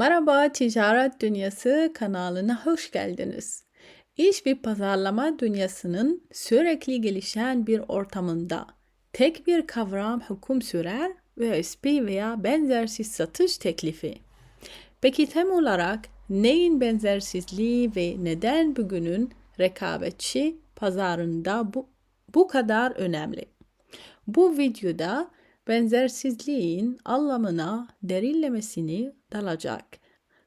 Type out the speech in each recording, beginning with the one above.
Merhaba Ticaret Dünyası kanalına hoş geldiniz. İş ve pazarlama dünyasının sürekli gelişen bir ortamında tek bir kavram hüküm sürer USP veya benzersiz satış teklifi. Peki tem olarak neyin benzersizliği ve neden bugünün rekabetçi pazarında bu, bu kadar önemli? Bu videoda benzersizliğin anlamına derinlemesini dalacak.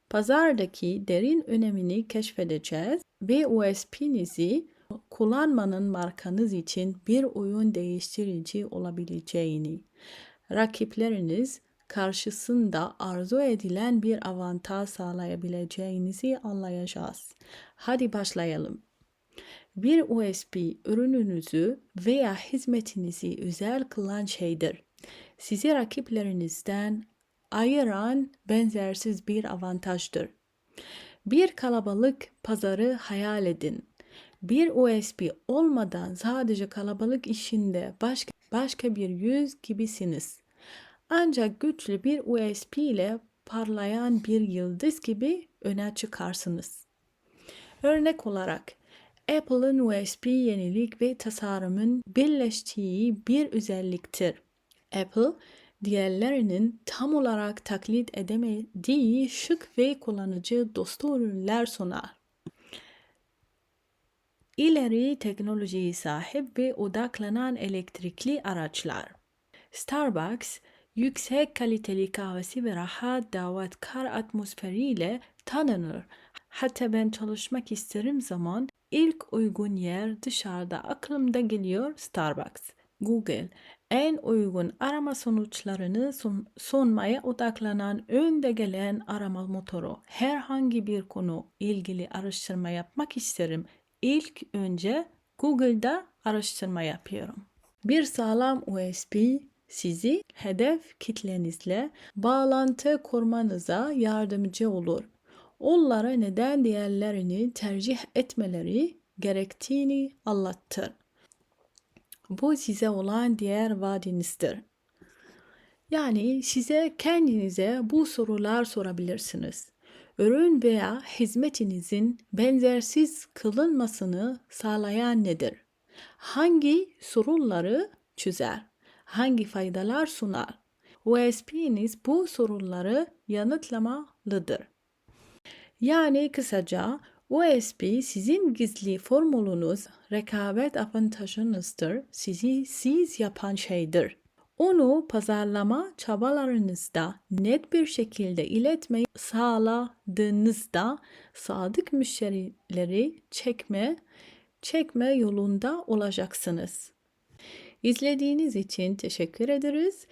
Pazardaki derin önemini keşfedeceğiz ve USP'nizi kullanmanın markanız için bir oyun değiştirici olabileceğini, rakipleriniz karşısında arzu edilen bir avantaj sağlayabileceğinizi anlayacağız. Hadi başlayalım. Bir USB ürününüzü veya hizmetinizi özel kılan şeydir. Sizi rakiplerinizden ayıran benzersiz bir avantajdır. Bir kalabalık pazarı hayal edin. Bir USB olmadan sadece kalabalık işinde başka, başka bir yüz gibisiniz. Ancak güçlü bir USB ile parlayan bir yıldız gibi öne çıkarsınız. Örnek olarak Apple'ın USB yenilik ve tasarımın birleştiği bir özelliktir. Apple, diğerlerinin tam olarak taklit edemediği şık ve kullanıcı dostu ürünler sunar. İleri teknolojiye sahip ve odaklanan elektrikli araçlar. Starbucks, yüksek kaliteli kahvesi ve rahat davetkar atmosferiyle tanınır. Hatta ben çalışmak isterim zaman ilk uygun yer dışarıda aklımda geliyor Starbucks. Google en uygun arama sonuçlarını sun sunmaya odaklanan önde gelen arama motoru. Herhangi bir konu ilgili araştırma yapmak isterim. İlk önce Google'da araştırma yapıyorum. Bir sağlam USB sizi hedef kitlenizle bağlantı kurmanıza yardımcı olur. Onlara neden diğerlerini tercih etmeleri gerektiğini anlattır. Bu size olan diğer vaadinizdir. Yani size kendinize bu sorular sorabilirsiniz. Ürün veya hizmetinizin benzersiz kılınmasını sağlayan nedir? Hangi sorunları çözer? Hangi faydalar sunar? USP'niz bu sorunları yanıtlamalıdır. Yani kısaca USB sizin gizli formülünüz, rekabet avantajınızdır, sizi siz yapan şeydir. Onu pazarlama çabalarınızda net bir şekilde iletmeyi sağladığınızda sadık müşterileri çekme, çekme yolunda olacaksınız. İzlediğiniz için teşekkür ederiz.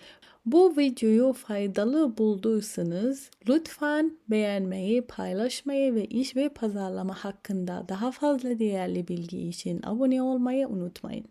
Bu videoyu faydalı bulduysanız lütfen beğenmeyi, paylaşmayı ve iş ve pazarlama hakkında daha fazla değerli bilgi için abone olmayı unutmayın.